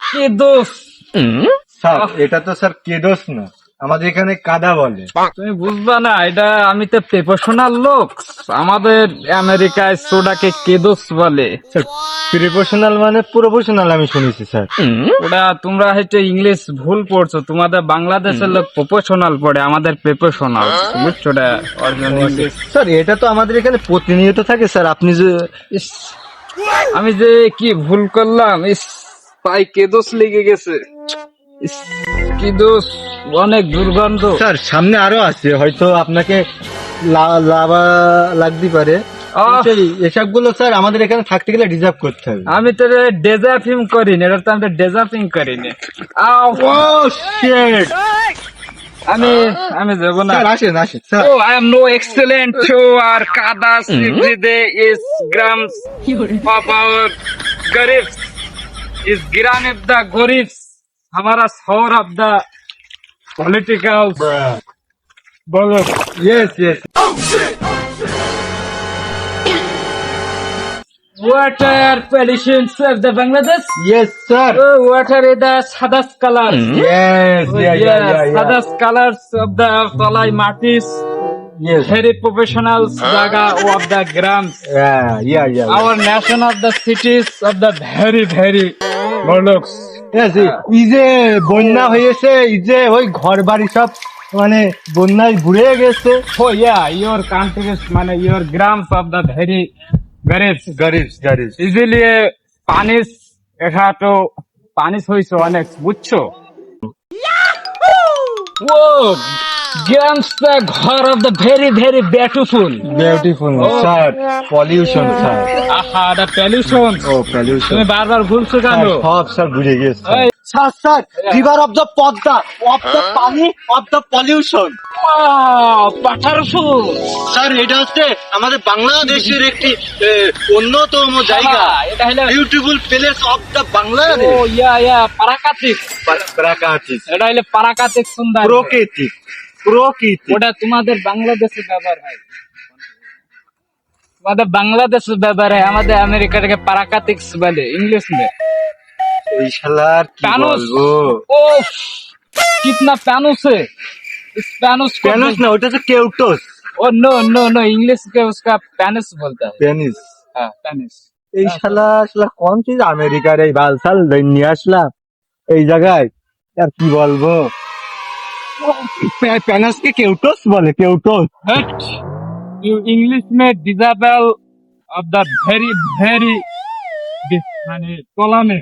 কি দোষ স্যার এটা তো স্যার কেদোস না। আমাদের এখানে কাদা বলে। তুমি বুঝবা না এটা আমি তো প্রফেশনাল লোক। আমাদের আমেরিকায় সোডাকে কেদোস বলে। প্রিপোশনাল মানে প্রফেশনাল আমি শুনেছি স্যার। ওটা তোমরা হয়তো ইংলিশ ভুল পড়ছো তোমাদের বাংলাদেশের লোক প্রফেশনাল পড়ে আমাদের প্রফেশনাল বুঝছ স্যার এটা তো আমাদের এখানে প্রতিনিয়ত থাকে স্যার। আপনি যে আমি যে কি ভুল করলাম? ইস পাই কে দোষ লেগে গেছে? ইস, কি দোষ? অনেক দুর্গন্ধ। স্যার সামনে আরও আছে হয়তো আপনাকে লা- লাভা লাগতে পারে। আহ! সেই এসবগুলো স্যার আমাদের এখানে থাকতে গেলে রিজার্ভ করতে হবে। আমি তো ডেজাফিং করিনি এটা তো আমি ডেজাফিং করিনি। আও, ও শিট আমি আমি যাব না স্যার আসেন আসেন sir Oh, I am no excellent to our kadas every day is grams of our garibs is gram of the garibs हमारा सौर of the political बोलो yes yes water Bangladesh water is the colour colour of the তলাই মাটিস professional জাগা of the gram yeah yeah of the cities of the very very মরলুকস যে বন্যা হয়েছে ই যে ওই ঘর বাড়ি সব মানে বন্যায় ঘুরে গেছে। মানে your gram of the very garib garib garib easily পানিস এটা তো পানিস হয়েছে অনেক বুঝছ oh grams the ghar of the very very beautiful beautiful sir pollution sir আহা দ্য পলিউশন ও পলিউশন তুমি বারবার ভুলছো কেন? সব স্যার বুঝে গেছে sir sir river of the Padma of the pani of the pollution sir এটা হচ্ছে আমাদের বাংলাদেশের একটি অন্যতম জায়গা। এটা হলো beautiful place of the oh yeah yeah পারাকাতিক। প্রাকৃতিক। এটা হলো পারাকাতিক সুন্দর। প্রকৃতিক। প্রকৃতি ওটা তোমাদের বাংলাদেশে ব্যবহার হয় তোমাদের বাংলাদেশে ব্যবহার হয় আমাদের আমেরিকাটাকে পারাকাতিক্স বলে ইংলিশ में এই শালার কি প্যানুস বলবো ओफ कितना पैनुस है इस पैनुस को প্যানুস না ওটা হচ্ছে কেউটোস oh no no no English के उसका पैनुस बोलता है পেনিস हाँ पैनुस এই শালা শালা কোন চিজ আমেরিকার এই বালসাল নিয়ে আসলাম এই জায়গায় আর কি বলবো প্যা- প্যানাসকে কেউটোস বলে কেউটোস हट you इंग्लिश में disable of the very very মানে তোলা में